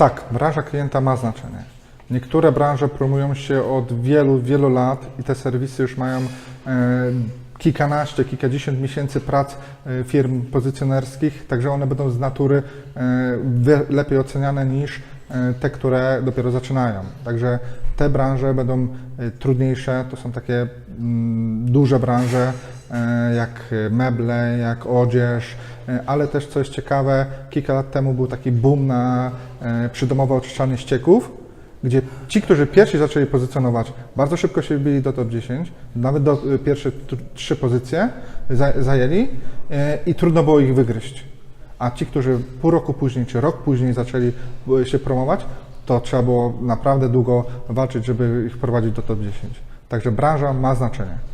Tak, branża klienta ma znaczenie. Niektóre branże promują się od wielu, wielu lat i te serwisy już mają e, kilkanaście, kilkadziesiąt miesięcy prac e, firm pozycjonerskich, także one będą z natury e, lepiej oceniane niż te, które dopiero zaczynają. Także te branże będą trudniejsze, to są takie mm, duże branże, jak meble, jak odzież, e, ale też co jest ciekawe, kilka lat temu był taki boom na e, przydomowe oczyszczalnie ścieków, gdzie ci, którzy pierwsi zaczęli pozycjonować, bardzo szybko się wbili do top 10, nawet do pierwsze tr- trzy pozycje za, zajęli e, i trudno było ich wygryźć. A ci, którzy pół roku później czy rok później zaczęli się promować, to trzeba było naprawdę długo walczyć, żeby ich wprowadzić do top 10. Także branża ma znaczenie.